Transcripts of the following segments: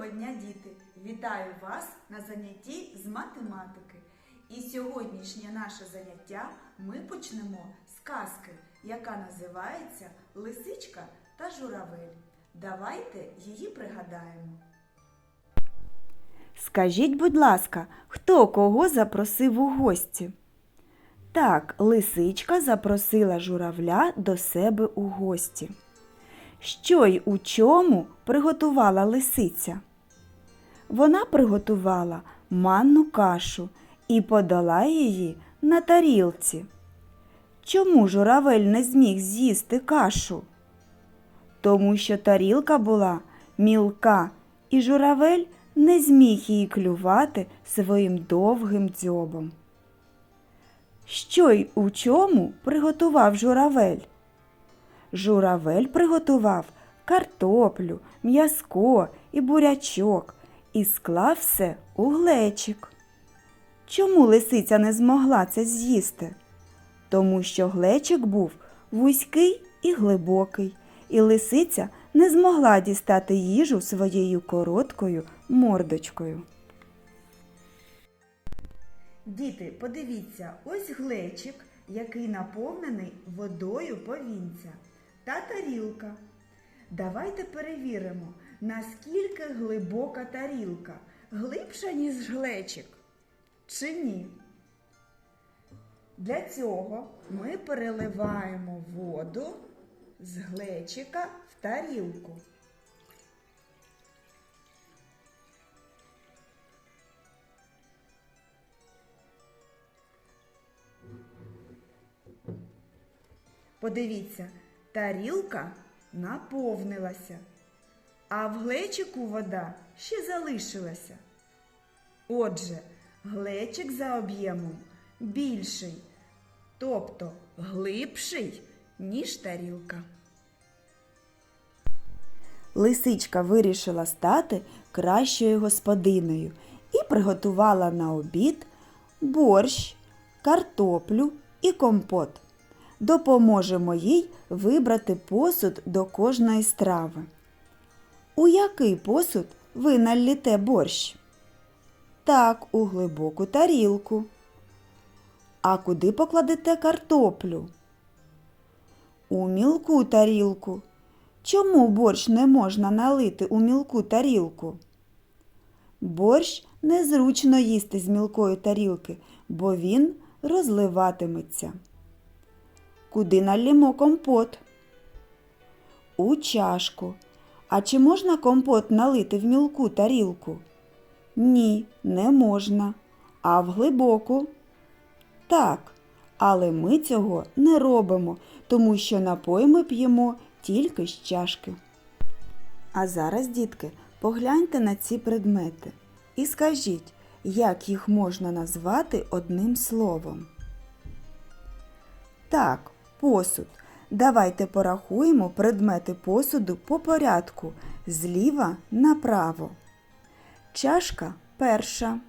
Доброго дня, діти! Вітаю вас на занятті з математики. І сьогоднішнє наше заняття ми почнемо з казки, яка називається Лисичка та журавель. Давайте її пригадаємо. Скажіть, будь ласка, хто кого запросив у гості? Так, лисичка запросила журавля до себе у гості. Що й у чому приготувала лисиця? Вона приготувала манну кашу і подала її на тарілці. Чому журавель не зміг з'їсти кашу? Тому що тарілка була мілка, і журавель не зміг її клювати своїм довгим дзьобом. Що й у чому приготував журавель? Журавель приготував картоплю, м'язко і бурячок і склав все у глечик. Чому лисиця не змогла це з'їсти? Тому що глечик був вузький і глибокий, і лисиця не змогла дістати їжу своєю короткою мордочкою. Діти, подивіться, ось глечик, який наповнений водою повінця та тарілка. Давайте перевіримо, наскільки глибока тарілка. Глибша, ніж глечик чи ні? Для цього ми переливаємо воду з глечика в тарілку. Подивіться, тарілка наповнилася, а в глечику вода ще залишилася. Отже, глечик за об'ємом більший, тобто глибший, ніж тарілка. Лисичка вирішила стати кращою господиною і приготувала на обід борщ, картоплю і компот. Допоможемо їй вибрати посуд до кожної страви. У який посуд ви наліте борщ? Так, у глибоку тарілку. А куди покладете картоплю? У мілку тарілку. Чому борщ не можна налити у мілку тарілку? Борщ незручно їсти з мілкої тарілки, бо він розливатиметься. Куди налімо компот? У чашку. А чи можна компот налити в мілку тарілку? Ні, не можна. А в глибоку? Так, але ми цього не робимо, тому що напої ми п'ємо тільки з чашки. А зараз, дітки, погляньте на ці предмети і скажіть, як їх можна назвати одним словом. Так, посуд. Давайте порахуємо предмети посуду по порядку зліва направо. Чашка перша,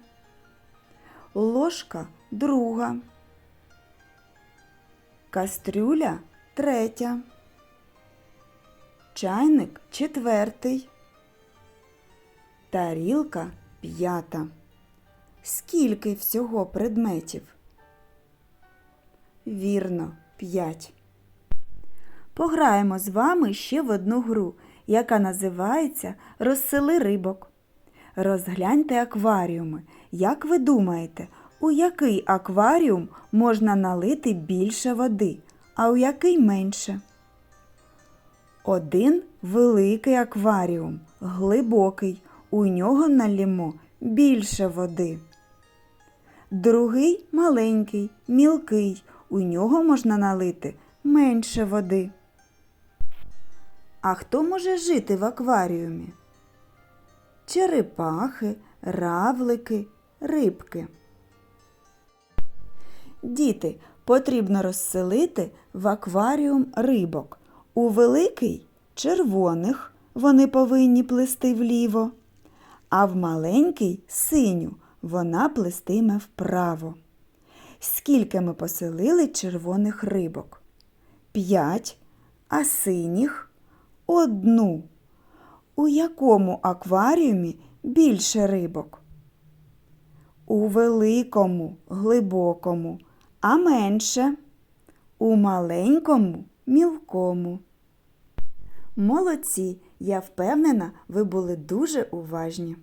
ложка друга, кастрюля третя, чайник четвертий, тарілка п'ята. Скільки всього предметів? Вірно, п'ять. Пограємо з вами ще в одну гру, яка називається Розсели рибок. Розгляньте акваріуми. Як ви думаєте, у який акваріум можна налити більше води, а у який менше? Один великий акваріум, глибокий, у нього налімо більше води. Другий маленький, мілкий, у нього можна налити менше води. А хто може жити в акваріумі? Черепахи, равлики, рибки. Діти, потрібно розселити в акваріум рибок. У великий червоних вони повинні плисти вліво, а в маленький синю вона плестиме вправо. Скільки ми поселили червоних рибок? П'ять, а синіх одну. У якому акваріумі більше рибок? У великому, глибокому, а менше у маленькому, мілкому. Молодці, я впевнена, ви були дуже уважні.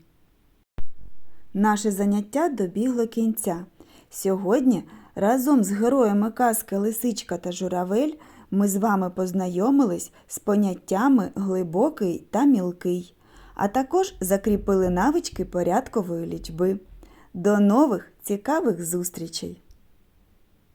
Наше заняття добігло кінця. Сьогодні разом з героями казки Лисичка та Журавель ми з вами познайомились з поняттями глибокий та мілкий, а також закріпили навички порядкової лічби. До нових цікавих зустрічей!